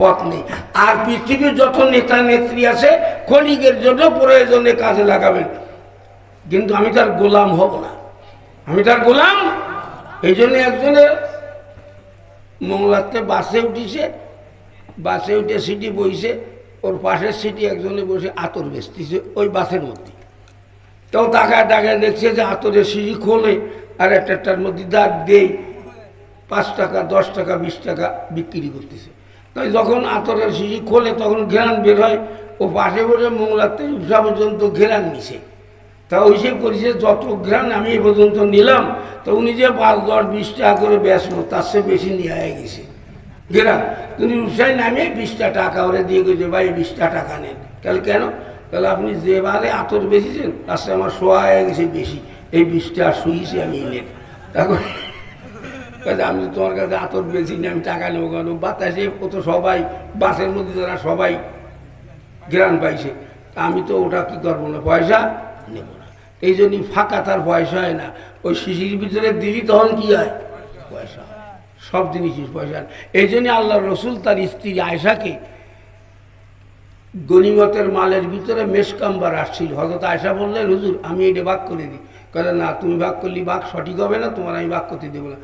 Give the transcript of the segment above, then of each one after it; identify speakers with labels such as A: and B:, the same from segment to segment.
A: পথ নেই। আর পৃথিবীর যত নেতা নেত্রী আছে ক্ষণিকের জন্য প্রয়োজনে কাজে লাগাবেন। কিন্তু আমি তার গোলাম হব না। আমি তার গোলাম। এই জন্য একজনের মংলাতে বাসে উঠিছে, বাসে উঠে সিটি বইছে, ওর পাশের সিটি একজনে বসে আতর বেচতেছে ওই বাসের মধ্যে। তাও তাকায় তাকায় দেখছে যে আতরের সিঁড়ি খোলে আর একটা একটার মধ্যে দাঁত দেই, পাঁচ টাকা, দশ টাকা, বিশ টাকা বিক্রি করতেছে। তাই যখন আতরের সিঁড়ি খোলে, তখন ঘেরান বের হয়। ও পাশে বসে মোংলাতে উষা পর্যন্ত ঘেরান নিছে। তা ওই সে করেছে, যত ঘেরান আমি এ পর্যন্ত নিলাম, তো উনি যে পাঁচ, দশ, বিশ টাকা করে বেচলো তার চেয়ে বেশি নিয়ে হয়ে গেছে। ঘেরান তুমি উৎসাহ নামে বিশটা টাকা ওরে দিয়ে গেছে ভাই বিশটা টাকা নেন। তাহলে কেন? তাহলে আপনি যেভাবে আতর বেশিছেন তার চেয়ে আমার শোয়া হয়ে গেছে বেশি। এই বিশটা শুয়েছি আমি তখন কাজে আমি তোমার কাছে আতর বেশি নিয়ে আমি টাকা নেব কেন? বাতাসে ও তো সবাই, বাসের মধ্যে যারা সবাই গ্রান পাইছে আমি তো ওটা কি করব না, পয়সা নেব না। এই জন্যই ফাঁকা তার পয়সা হয় না। ওই শিশির ভিতরে দিলি তখন কি হয়? পয়সা সব জিনিসই পয়সা এই জন্য আল্লাহ রসুল তার স্ত্রী আয়সাকে গনিমতের মালের ভিতরে মেসকাম্বার আসছিল। হজরত আয়সা বললেন, হুজুর, আমি এটা ভাগ করে দিই। কারণ না, তুমি ভাগ করলে, ভাগ সঠিক হবে না, তোমার আমি ভাগ করতে দেবো না।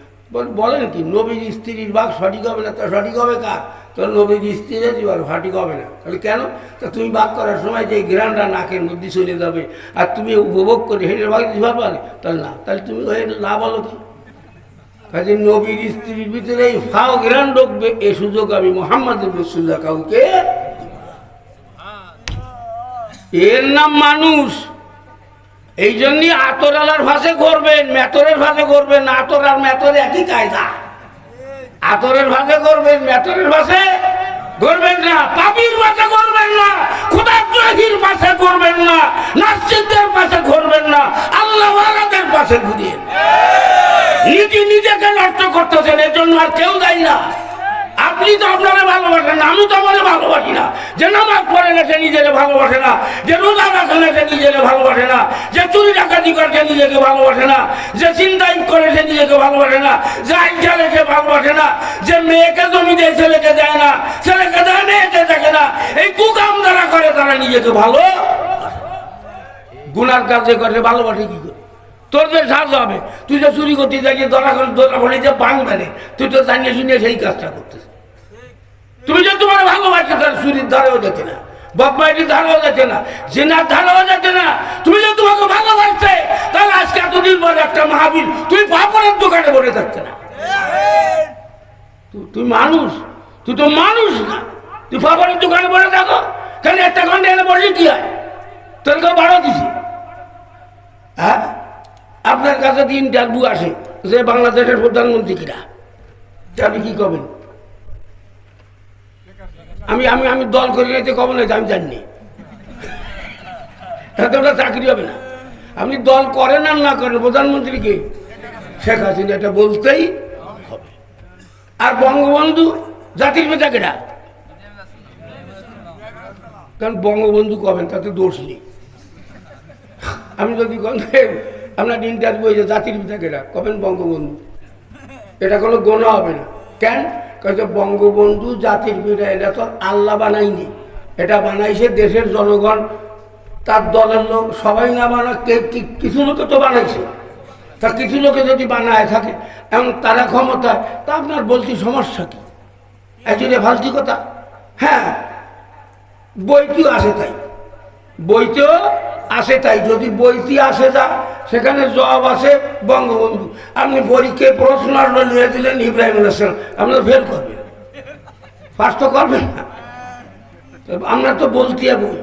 A: বলেন কি নবীর স্ত্রীর বাঘ সঠিক হবে না, তা সঠিক হবে কার? তো নবীর স্ত্রীর জীবন সঠিক হবে না। তাহলে কেন? তা তুমি ভাগ করার সময় যে গ্রানটা নাকের মধ্যে চলে যাবে, আর তুমি উপভোগ করে হেঁটে বাঘ দিতে পারবে তাহলে না, তাহলে তুমি না বলো কি কাজে নবীর স্ত্রীর ভিতরে এই ফাও গ্রান ঢুকবে, এ সুযোগ আমি মোহাম্মদ রসুল্লাহ কাউকে এর নাম মানুষ। এই জন্যই আতরালার ভাষে করবেন, মেতরের ভাষে করবেন, আতর আর মেতর একই কায়দা। আতরের ভাষে করবেন, মেতরের ভাষে করবেন না, পাপির ভাষে করবেন না খুদাদ্রোহীর পাশে করবেন না নাস্তিকদের পাশে করবেন না আল্লাহ পাশে ঘুরিয়ে নিজে নিজেকে নষ্ট করতেছেন এর জন্য আর কেউ দেয় না। আপনি তো আপনারা ভালোবাসেন আমি তো আমার ভালোবাসি না। যে নামাজ পড়ে না, সে নিজেকে ভালোবাসে না। যে রোজা রাখে না, সে নিজেকে ভালোবাসে না। যে চুরি ডাকাতি করে, সে নিজেকে ভালোবাসে না। যে চিন্তাই করে, সে নিজেকে ভালোবাসে না। যে আইন চালে, সে ভালোবাসে না। যে মেয়েকে জমি দেয়, ছেলেকে দেয় না। ছেলেকে দেয়, মেয়েকে দেখে না। এই কুকাম যারা করে, তারা নিজেকে ভালো গুনার কাজে করে ভালোবাসে কি করে? তোর যে সাজ হবে, তুই যে চুরি করতে যাই করে দরা ফলে যে বাং মেনে তুই তো জানিয়ে শুনিয়ে সেই কাজটা করতেছিস। তুমি যে তোমার ভালোবাসে তার চুরির ধারেও যেতে না বাপমাইটির ধারেও যেতে না, জেনার ধারেও যেতে না, তুমি যে তোমাকে ভালোবাসছে তাহলে আজকে এতদিন পর একটা মাহাবীর তুই পাপড়ের দোকানে বসে থাকতে না। তুই মানুষ, তুই তো মানুষ না, তুই পাপড়ের দোকানে বসে থাকো, কেন একটা ঘণ্টা এনে বসে কি হয়? তোর কেউ বাড়ো দিছি? হ্যাঁ? আপনার কাছে দিন ডাকবু আসে, যে বাংলাদেশের প্রধানমন্ত্রী কিরা? আপনি কি করবেন? আমি আমি আমি দল করে না যে আমি জানি তাতে ওটা চাকরি হবে না। আপনি দল করেন আর না করেন প্রধানমন্ত্রীকে শেখ হাসিনা, এটা বলতেই হবে। আর বঙ্গবন্ধু জাতির পিতা কেটা কারণ বঙ্গবন্ধু কবেন তাতে দোষ নেই। আমি যদি আপনার ইন্টারভিউ জাতির পিতা কেটা কবেন বঙ্গবন্ধু? এটা কোনো গোনা হবে না। কেন? কারণ বঙ্গবন্ধু জাতির পিতা এটা তো আল্লাহ বানায়নি। এটা বানাইছে দেশের জনগণ, তার দলের লোক, সবাই না বানা কিছু লোকে তো বানাইছে। তা কিছু লোকে যদি বানায় থাকে এবং তারা ক্ষমতায়, তা আপনার বলছি সমস্যা কি? একজনে ফালতি কথা। হ্যাঁ বইটিও আসে তাই। বইতেও আসে তাই, যদি বইটি আসে যা, সেখানে জবাব আছে বঙ্গবন্ধু। আপনি পরীক্ষায় প্রশ্ন নিয়ে দিলেন ইব্রাহিম হাসান আপনার ফেল করবেন। পাস তো করবেন না। আমরা তো বলতে বই।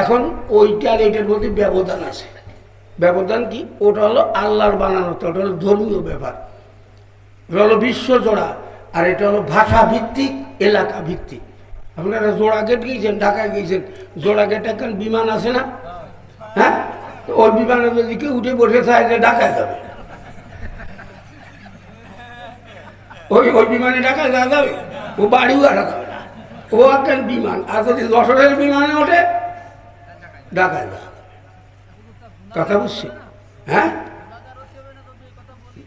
A: এখন ওইটা আর এটার মধ্যে ব্যবধান আছে। ব্যবধান কি? ওটা হলো আল্লাহর বানানো, ওটা হলো ধর্মীয় ব্যাপার। এটা হলো বিশ্বজোড়া আর এটা হলো ভাষা ভিত্তিক এলাকা ভিত্তিক আপনারা জোড়া গেট গিয়েছেন, ঢাকায় গিয়েছেন। জোড়া গেট এখন বিমান আছে না? হ্যাঁ? ওই বিমানে যদি কেউ উঠে বসে থাকে যে ঢাকায় যাবে। ওই ওই বিমানে ঢাকায় যাওয়া যাবে? ও বাড়িও আর যাবে না। ও একটা বিমান। আর যদি যশোরের বিমানে ওঠে, ঢাকায় যাবে। কথা বুঝছি? হ্যাঁ?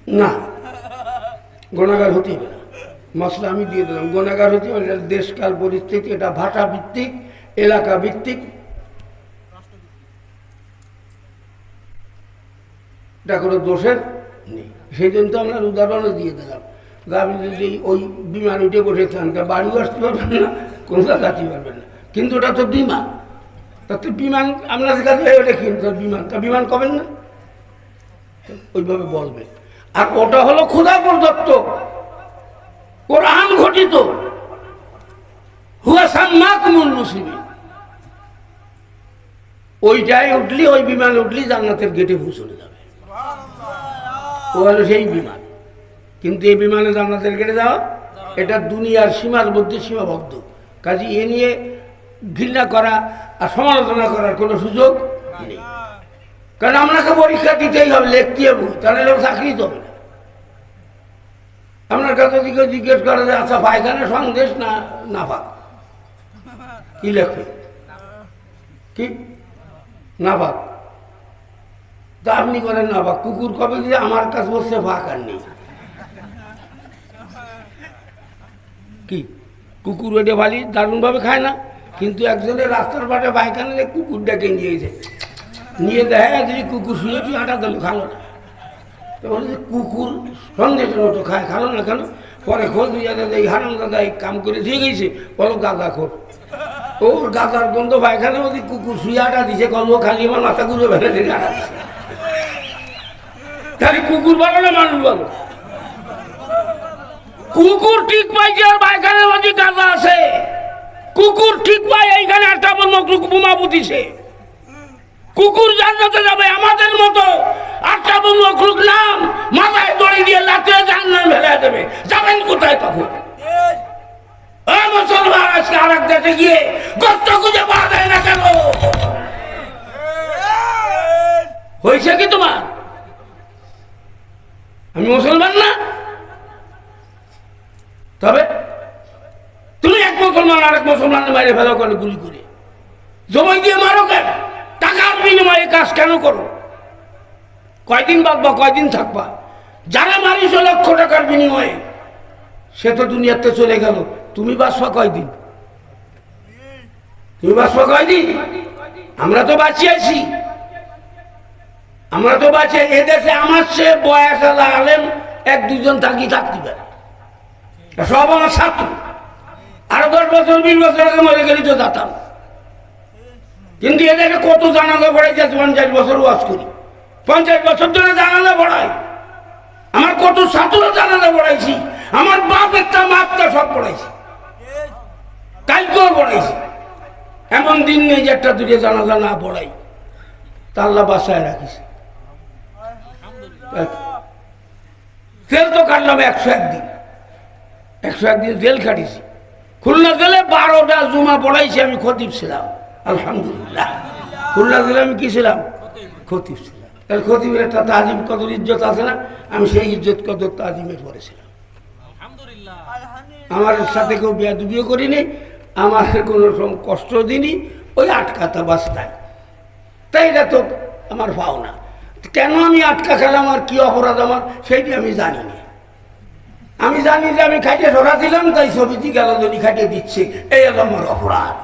A: না। গোনাগার হতেই না মশলা আমি দিয়ে দিলাম। গোনাগার হচ্ছে এটা দেশকাল পরিস্থিতি, এটা ভাষা ভিত্তিক, এলাকা ভিত্তিক। এটা কোনো দোষের নেই। সেই জন্য তো আমরা উদাহরণও দিয়ে দিলাম। আপনি যদি ওই বিমান উঠে বসে তা বাড়িও আসতে পারবেন না, কোনো জায়গাতে পারবেন না। কিন্তু ওটা তো বিমান। তা তাতে বিমান আপনাদের কাছে ওটা কিন্তু বিমান, তা বিমান কবেন না? ওইভাবে বলবে। আর ওটা হলো ক্ষুদা প্রদত্ত কোরআন ঘটিত। ওইটাই উঠলি, ওই বিমানে উঠলি, জান্নাতের গেটে পৌঁছলে যাবে। ও হলো সেই বিমান। কিন্তু এই বিমানে জান্নাতের গেটে যাওয়া এটা দুনিয়ার সীমার মধ্যে সীমাবদ্ধ। কাজে এ নিয়ে ঘৃণা করা আর সমালোচনা করার কোনো সুযোগ নেই। কারণ আপনাকে পরীক্ষা দিতেই হবে, লিখতে হবে, তাহলে চাকরি তো হবে আপনার কাছে যদি কেউ জিজ্ঞেস করে যে আচ্ছা পায়খানা সন্দেশ না না পাক? কি লেখবে কি? না পাক। তা আপনি করেন না পাক। কুকুর কবে যে আমার কাছে বসছে ফাঁক আর নেই? কি? কুকুর ওটে ভালি দারুণভাবে খায় না? কিন্তু একজনের রাস্তার পাটে পায়খানা কুকুর ডেকে নিয়েছে নিয়ে দেখা যায় কুকুর শুয়ে তুই আটা দিল খালো না। তো বলে কুকুর সন্দেশের মতো খায়, খালো না কেন? পরে খোঁজ নিয়ে যায়, এই হারাম দাদা এই কাম করে দিয়ে গেছে। বলো, গাঁদা খোর ওর গাঁদার গন্ধ পায়খানা মধ্যে কুকুর শুয়ে আটা দিছে কলব খালি আমার মাথা ঘুরে বেড়ে দিয়ে আটা দিছে তাহলে কুকুর বলো না মানুষ বলো কুকুর ঠিক পাইছে আর পায়খানার মধ্যে গাঁদা আছে। কুকুর ঠিক পায় এইখানে একটা মকলুক বোমা পুতিছে কুকুর জান্নাতে যাবে আমাদের মতো। আটটা মকলুক নাম মাথায় দড়ি দিয়ে ফেলে দেবে। যাবেন কোথায় তখন মুসলমান, আজকে আর এক দেশে গিয়ে গস্ত খুঁজে পাওয়া যায় না কেন? হয়েছে কি তোমার? আমি মুসলমান না? তবে তুমি এক মুসলমান আর এক মুসলমানের মারে ফেলো করে গুলি করে? জমি দিয়ে মারো কেন টাকার বিনিময়ে কাজ কেন করো? কয়দিন বাঁচবা, কয়দিন থাকবা? যারা মারিস লক্ষ টাকার বিনিময়ে, সে তো দুনিয়াতে চলে গেল। তুমি বাঁচবা কয়দিন? তুমি বাঁচবা কয়দিন? আমরা তো বাঁচিয়ে আছি আমরা তো বাঁচে, এ দেশে আমার সে বয়স আলা আলেম এক দুজন থাকি থাকতে পারে সব আমার ছাত্র। আরও দশ বছর, বিশ বছর আগে মরে গেলে তো যেতাম কিন্তু এদেরকে কত জানাজা পড়াইছে পঞ্চাশ বছর ওয়াজ করি? পঞ্চাশ বছর ধরে জানাজা পড়াই। আমার কত ছাত্র জানাজা পড়াইছি, আমার বাপ একটা মাপটা সব পড়াইছি। কালকেও পড়াইছি। এমন দিন নেই যে একটা দুটো জানাজা না পড়াই। তা বাসায় রাখিস তেল তো কাটলাম একশো একদিন। একশো একদিন জেল খাটিছি খুলনা জেলে বারোটা জুমা পড়াইছি আমি, খতিব ছিলাম। আলহামদুলিল্লাহ। খুলনা জেলে আমি কি ছিলাম? খতিব ছিলাম। তাহলে খতিবের একটা তাজিম কদর ইজ্জত আছে না? আমি সেই ইজ্জত কদর তাজিমে পড়েছিলাম আমার সাথে কেউ বিয়া দুবিও করিনি আমার কোনো রকম কষ্ট দিনই ওই আটকাতা বাস্তায়। তাই এটা তো আমার পাওনা কেন আমি আটকা খেলাম আর কি অপরাধ আমার সেইটি আমি জানি না আমি জানি যে আমি খাইটে ধরা দিলাম তাই ছবিটি গেল যদি খাইটে দিচ্ছে। এই হলো আমার অপরাধ।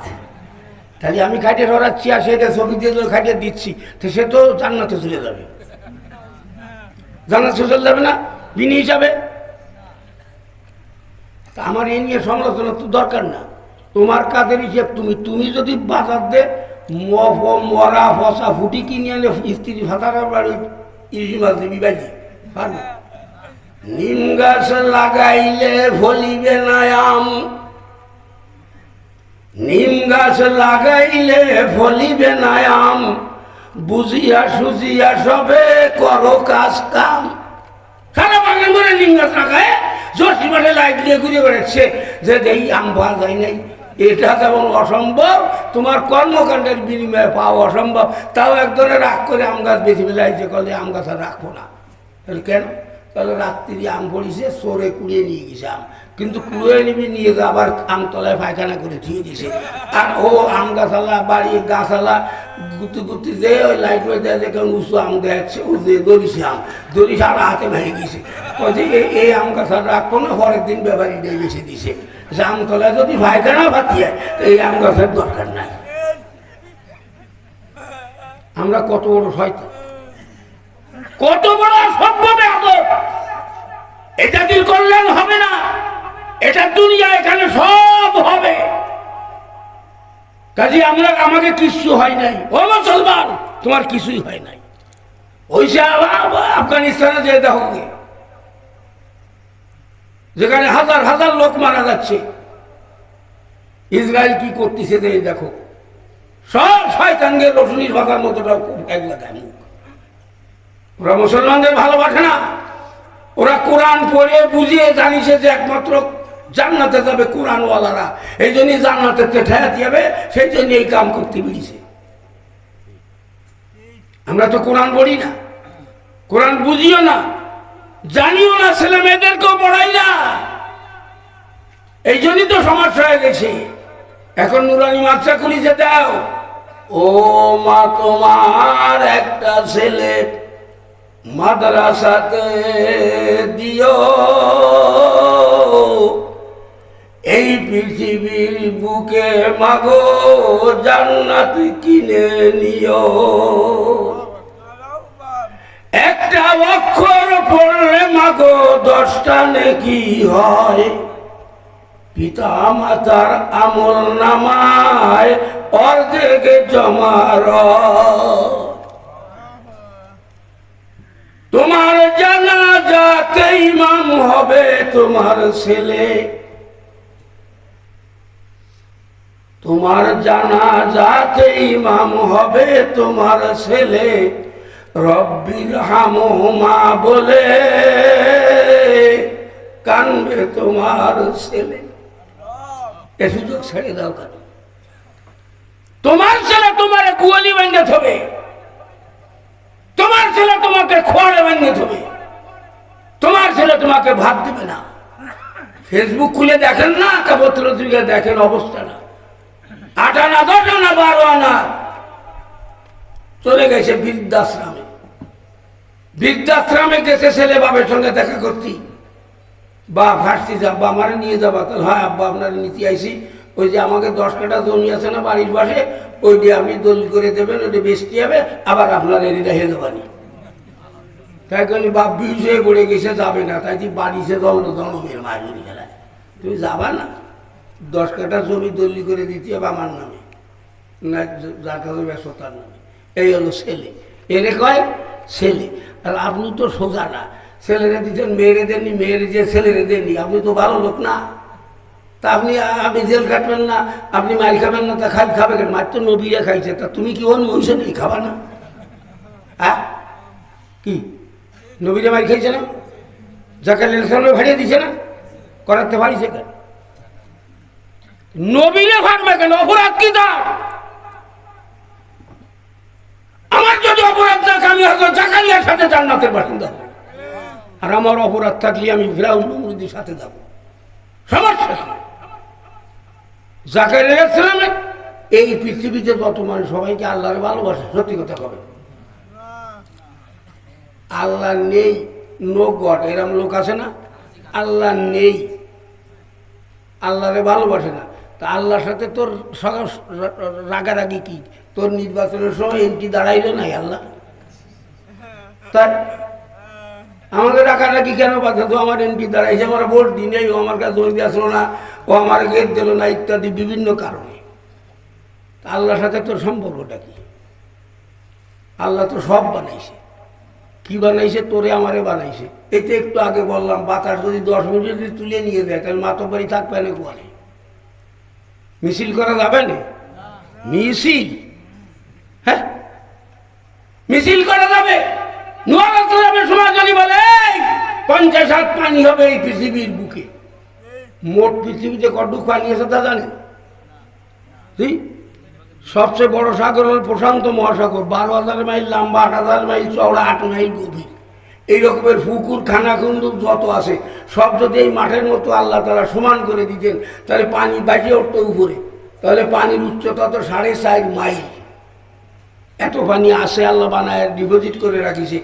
A: তাহলে আমি খাইটে ধরাচ্ছি আর সেটা ছবি দিয়ে যদি খাইটে দিচ্ছি। তো সে তো জান্নাতে চলে যাবে। জান্নাতে চলে যাবে না বিনি হিসাবে। তা আমার এই নিয়ে সমালোচনা তো দরকার না। তোমার কাজের হিসেব তুমি। তুমি যদি বাজার দে মরা, ফসা, ফুটি কিনে আনে, স্ত্রী ফাতার বাড়ি ইলিশ মাছ দিবি বাজি। নিম গাছ লাগাইলে ফলিবে না আম নিম গাছ লাগাইলে ফলিবে না আম। বুঝিয়া সুজিয়া সবে করো কাজ কাম। সারা বাগান করে নিম গাছ লাগায় জোশি মাঠে লাইট দিয়ে ঘুরে বেড়াচ্ছে। যে এই আম পাওয়া যায় নাই। এটা যেমন অসম্ভব, তোমার কর্মকাণ্ডের বিনিময়ে পাওয়া অসম্ভব। তাও একজনে রাগ করে আম গাছ বেশি বেলাইছে কলে আম গাছ আর রাখব না। কেন? তাহলে রাত্রি আম পড়িছে, সরে কুড়িয়ে নিয়ে গেছে আম। কিন্তু কুড়িয়ে নিবি নিয়ে যা আবার আমতলায় পায়খানা করে ধুয়ে দিছে। আর ও আম গাছালা, বাড়ি গাছালা, গুতি গুতি যে ওই লাইট ওই দেয় দেখে উঁচু আম দেখছে ও যে দরিছে আম। দরিছে আর হাতে ভেঙে গেছে। কয়ে এই আম গাছ কোনো পরের দিন ব্যাপারী দিয়ে বেছে দিছে। যে আমতলায় যদি ভাইখানা ফাটিয়ে এই আম গাছের দরকার নাই। আমরা কত বড় শয়তান। কত বড় সভ্য এটা দিন কল্যাণ হবে না? এটা দুনিয়া, এখানে সব হবে। কাজে আমরা, আমাকে কিছু হয় নাই। ও মুসলমান, তোমার কিছুই হয় নাই। ওই আফগানিস্তানে যে দেখো যেখানে হাজার হাজার লোক মারা যাচ্ছে। ইসরায়েল কি করতেছে যে দেখো। সব শয়তানকে রসুনির ভাষার মতোটাও খুব এক লাগায় ওরা মুসলমানদের ভালোবাসে না। ওরা কোরআন পড়ে, বুঝিয়ে জানিছে যে একমাত্র জান্নাতে যাবে কোরআনওয়ালারা। এই জন্যই জান্নাতে ঠেয়াতে যাবে সেই জন্য এই কাম করতে বেরিয়েছে। আমরা তো কোরআন পড়ি না। কোরআন বুঝিও না। জানিও না, ছেলে মেয়েদেরকেও পড়াই না। এই জন্যই তো সমস্যা হয়ে গেছে। এখন নুরানি মাত্রা খুলিছে, দাও। ও মা, তোমার একটা ছেলে মাদ্রাসাতে দিও। এই পৃথিবীর বুকে মাগো, জান্নাত কিনে নিও। একটা অক্ষর পড়লে মাগো, দশটা নেকি হয়। পিতা মাতার আমল নামায় অর্ধেক জমার তোমার জানা যাতে ইমাম হবে তোমার ছেলে। তোমার জানা যাতে ইমাম হবে তোমার ছেলে। রব্বির হামা বলে কানবে তোমার ছেলে। এ সুযোগ ছেড়ে দাও কেন? তোমার ছেলে তোমার কুয়ালি ভেঙে থবে তোমার ছেলে তোমাকে খোয়ারে ভেঙে থবে তোমার ছেলে তোমাকে ভাত দেবে না। ফেসবুক খুলে দেখেন না কাপত্র দিকে দেখেন অবস্থাটা আট আনা দশ আনা বারো আনা চলে গেছে বৃদ্ধাশ্রমে। বৃদ্ধাশ্রমে গেছে ছেলে বাপের সঙ্গে দেখা করতি। বা ভাসতে যাব্বা আমারে নিয়ে যাবা। তাহলে হয়, আব্বা আপনার নিতে আইসি। ওই যে আমাকে দশ কাটা জমি আছে না বাড়ির পাশে ওই দিয়ে আপনি দলিল করে দেবেন, ওইটা বেশি হবে, আবার আপনার এরিটা হে দেবানি তাই কারণ বাপ, বিষ হয়ে পড়ে গেছে, যাবে না। তাই তুই বাড়িতে দণ্ড জনমের মারি খেলায় তুমি যাবা না? দশ কাটা জমি দলিল করে দিতে হবে আমার নামে। না, যার কাছে ব্যস্ত, তার নামে। এই হলো ছেলে। এরে কয়, ছেলে। আর আপনি তো সোজা না। ছেলেরে দিচ্ছেন মেয়েরে দেননি, মেয়েরে যে ছেলেরে দেননি, আপনি তো ভালো লোক না। তা আপনি আপনি জেল কাটবেন না, আপনি মারি খাবেন না, তা খাই, খাবে কেন? মার তো নবীরা খাইছে, তা তুমি কি অন্য হয়েছে নাকি খাবা না? হ্যাঁ? কি? নবীরা মারি খাইছে না? লেলসানো ভাড়িয়ে দিছে না? করাতে পারিছে কেন? নবীরে ভাড়বে কেন অপরাধ কি তার? আমার যদি অপরাধ থাকে, আমি হয়তো জাকারিয়ার সাথে জান্নাতের বাসিন্দা। আর আমার অপরাধ থাকলে আমি ফিরাউন নমরুদির সাথে যাব। সমস্যা জাকারিয়া ইসলামে এই পৃথিবীতে যত মানুষ সবাইকে আল্লাহর ভালোবাসে, সত্যি কথা হবে আল্লাহ নেই নো গড, এরম লোক আছে না? আল্লাহ নেই। আল্লাহরে ভালোবাসে না। তা আল্লাহর সাথে তোর রাগারাগি কি? তোর নির্বাচনের সময় এমপি দাঁড়াইলো নাই আল্লাহ? তাই আমাকে রাখারাখি কেন বাধা? তো আমার এমপি দাঁড়াইছে, আমার ভোট দিনে ও আমার কাছে জমি আসলো না, ও আমার গেট দিল না, ইত্যাদি বিভিন্ন কারণে। তা আল্লাহর সাথে তোর সম্পর্কটা কি? আল্লাহ তো সব বানাইছে। কি বানাইছে? তোরে আমারে বানাইছে। এতে একটু আগে বললাম, বাতাস যদি দশ মিনিট যদি তুলে নিয়ে দেয় তাহলে মাতবাড়ি থাকবে না কোয়ালে মিছিল করা যাবে না। মিছিল? হ্যাঁ? মিছিল করা যাবে। বলে "এই, পঞ্চাশ হাত পানি হবে এই পৃথিবীর বুকে। মোট পৃথিবীতে পানি তা জানে? ঠিক সবচেয়ে বড় সাগর হল প্রশান্ত মহাসাগর। বারো হাজার মাইল লম্বা আট হাজার মাইল চওড়া আট মাইল গভীর। এই রকমের পুকুর খানা খানাখন্দ যত আছে, সব যদি এই মাঠের মতো আল্লাহ তারা সমান করে দিতেন, তাহলে পানি বাঁচিয়ে উঠতো উপরে। তাহলে পানির উচ্চতা তো সাড়ে চার মাইল। এত পানি আসে আল্লাহ বানায় ডিপোজিট করে রাখিছে।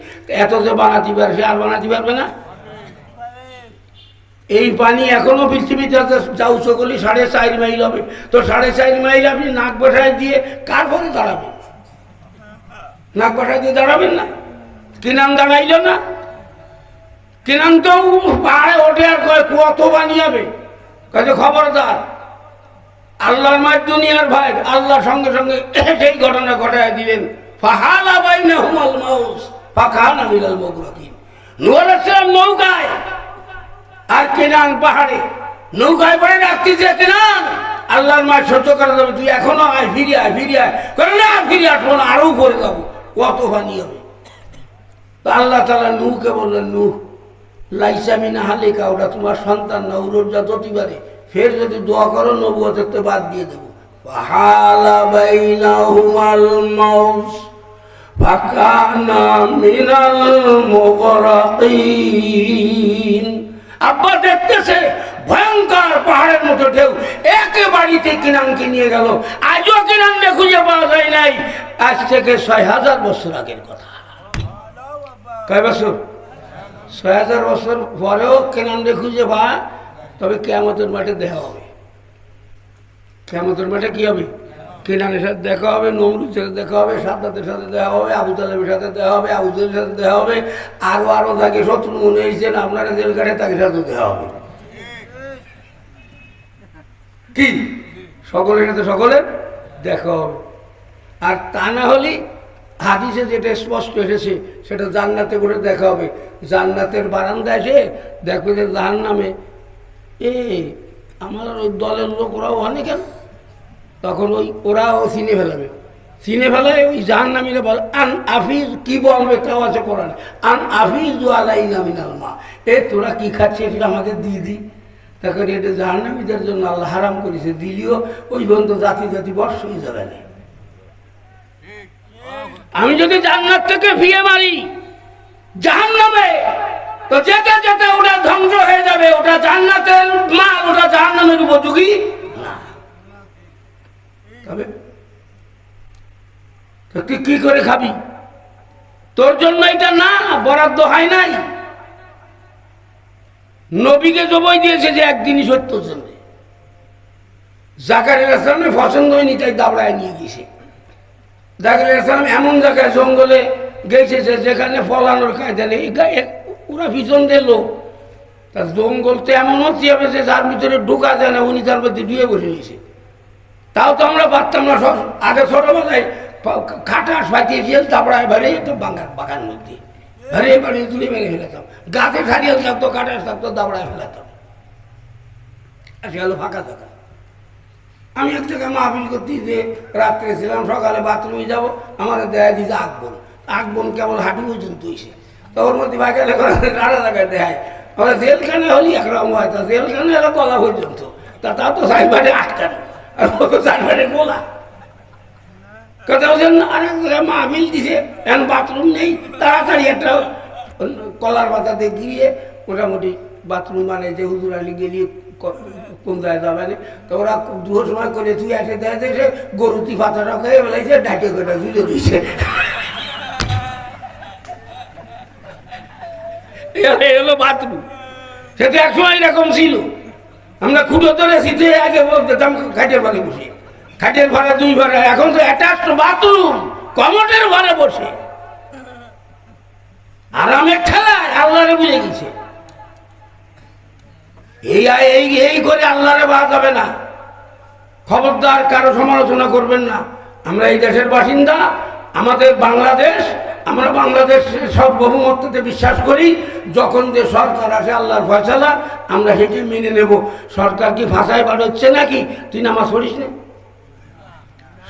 A: এত যে বানাতে পারবে আর বানাতে পারবে না? এই পানি এখনও পৃথিবীতে আছে, যাও সকলি সাড়ে চার মাইল হবে। তো সাড়ে চার মাইল আপনি নাক বসায় দিয়ে কার পরে দাঁড়াবেন? নাক বসায় দিয়ে দাঁড়াবেন না? কিনাম দাঁড়াইল না। কিনাম তো পাহাড়ে ওঠে আর কয় কত পানি হবে কাজে খবরদার আল্লাহর মার দুনিয়ার ভাই, আল্লাহ সঙ্গে সঙ্গে সেই ঘটনা ঘটায় দিলেন। ফাহালা বাইনা হুমাল মাউস, ফাখানা মিলাল মগরাকিন। নুয়াল ইসলাম নৌকায়, আর কেনান পাহাড়ে। নৌকায় পড়ে রাখতেছে কেনান! আল্লাহর মায়ের সহ্য করা যাবে, তুই এখনও আয় ফিরে আয় ফিরে আয়। করে না ফিরে আসব না আরও করে যাব। কত হবে। তো আল্লাহ তালা নূহকে বললেন, নূহ লাইসামিনা হালিকা, ওটা তোমার সন্তান না উরোজা যতিবারে ফের যদি দোয়া করো নবুয়তের তো বাদ দিয়ে দেবো। হালা বাইনাহুমাল মাউস ফাকানা মিনাল মুগরাকিন। আব্বা দেখতেছে, ভয়ঙ্কর পাহাড়ের মতো ঢেউ, একে বাড়িতে কিনানকে নিয়ে গেল। আজও কিনানকে খুঁজে পাওয়া যায় নাই। আজ থেকে ছয় হাজার বছর আগের কথা। কয় বছর? ছয় হাজার বছর পরেও কেনানরে খুঁজে পাওয়া তবে কেয়ামতের মাঠে দেখা হবে। কেয়ামতের মাঠে কি হবে? কেনানের সাথে দেখা হবে, নমরুদের সাথে দেখা হবে, সাদ্দাতের সাথে দেখা হবে, আবু তালেবের সাথে দেখা হবে আবুদের সাথে দেখা হবে আরও আরও তাকে শত্রু মনে হয়েছেন আপনারা জেল কাটে তাকে সাথে দেখা হবে। কি? সকলের সাথে সকলের দেখা হবে। আর তা না হলে হাদিসে যেটা স্পষ্ট এসেছে, সেটা জান্নাতে করে দেখা হবে। জান্নাতের বারান্দা এসে দেখবে যে জাহান নামে এ, আমার ওই দলের লোক ওরাও অনেক। কেন তখন ওই ওরাও চিনে ফেলাবে। চিনে ফেলায় ওই জাহান নামিরা বল, আন আফিজ, কি বলবে তাও আছে কোরআন? আন আফিজ আলাই নামিনাল মা। এ, তোরা কি খাচ্ছিস, এটা আমাকে দিয়ে দি। তখন এটা জাহান্নামীদের জন্য আল্লাহ হারাম করেছে। দিলিও ওই পর্যন্ত জাতি জাতি বর্ষ হয়ে যাবে না। আমি যদি জান্নাত থেকে ফিরে মারি জাহান নামে তো যেতে যেতে ওটা ধ্বংস হয়ে যাবে, ওটা জান্নাতের মাল, ওটা জাহান নামের উপযোগী তুই কি করে খাবি? তোর জন্য এটা না, বরাদ্দ হয় নাই। নবীকে জবই দিয়েছে যে একদিনই সত্যর জন্য। জাকারের আসলামে পছন্দ হয়নি তাই দাবড়ায় নিয়ে গিয়েছে। আসলাম এমন জায়গায় জঙ্গলে গেছে যে যেখানে ফলানোর কায়দা নেই। ওরা দিয়ে লোক। তা জঙ্গল তো এমন হচ্ছে হবে যে যার ভিতরে ঢোকা যায় না, উনি তার মধ্যে ডুয়ে বসে গেছে তাও তো আমরা পারতাম না, সব আগে ছোটবেলায় খাটাস ফাটিয়ে দিয়ে তারপরে বেড়ে যেত বাগান বাগান মধ্যে। বেড়ে বেড়ে তুলে বেড়ে ফেলাতাম। গাছে সারিয়াল থাকতো কাটাস থাকতো, দাবড়ায় ফেলাতাম। আজকে হলো ফাঁকা থাকা আমি এক জায়গায় মাহফিল করতে যে রাত্রে ছিলাম, সকালে বাথরুমে যাব আমার দেখা দিয়েছে আকবন আকবন কেবল হাঁটু পর্যন্ত হয়েছে তো ওর মধ্যে বাঘে কারা জায়গায় দেখায় ওরা জেলখানে হলি একরকম হয় তা, জেলখানে হলো গলা পর্যন্ত। তা তাও তো সাইবারে আটকানো। আর ও তো সাইবারে গোলা। কথা বলছেন আরেক জায়গায় মাহফিল দিছে, এখন বাথরুম নেই, তাড়াতাড়ি একটা কলার পাতাতে গিয়ে মোটামুটি বাথরুম মানে যে হুজুর আলী গেলি, ক- কোন জায়গায় তো ওরা দুটোর সময় করে তুই এসে দেয় যে গরুতি পাতাটা খেয়ে বেলাইছে ডাইটে করে ঝুলে দিয়েছে। এই হলো বাথরুম। সেটা এক সময় এরকম ছিল। আমরা খুঁটো ধরে শীতে আগে বলতাম খাটের ঘরে বসে। খাটের ঘরে দুই ঘরে, এখন তো অ্যাটাচ বাথরুম কমটের ঘরে বসে। আরামের ঠেলায়, আল্লাহরে বুঝে গেছে। এই এই এই করে আল্লাহরে বাদ যাবে না। খবরদার কারও সমালোচনা করবেন না। আমরা এই দেশের বাসিন্দা, আমাদের বাংলাদেশ, আমরা বাংলাদেশের সার্বভৌমত্বতে বিশ্বাস করি। যখন যে সরকার আসে আল্লাহর ফয়সালা, আমরা সেটি মেনে নেব। সরকার কি ভাষায় বাড়াচ্ছে নাকি? তুই নামাজ পড়িস না।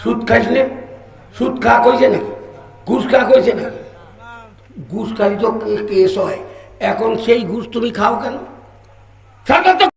A: সুদ খাইস না। সুদ খা কইছে নাকি? ঘুষ খা কইছে নাকি? ঘুষ খাই তো কেস হয়। এখন সেই ঘুষ তুমি খাও কেন? সরকার তো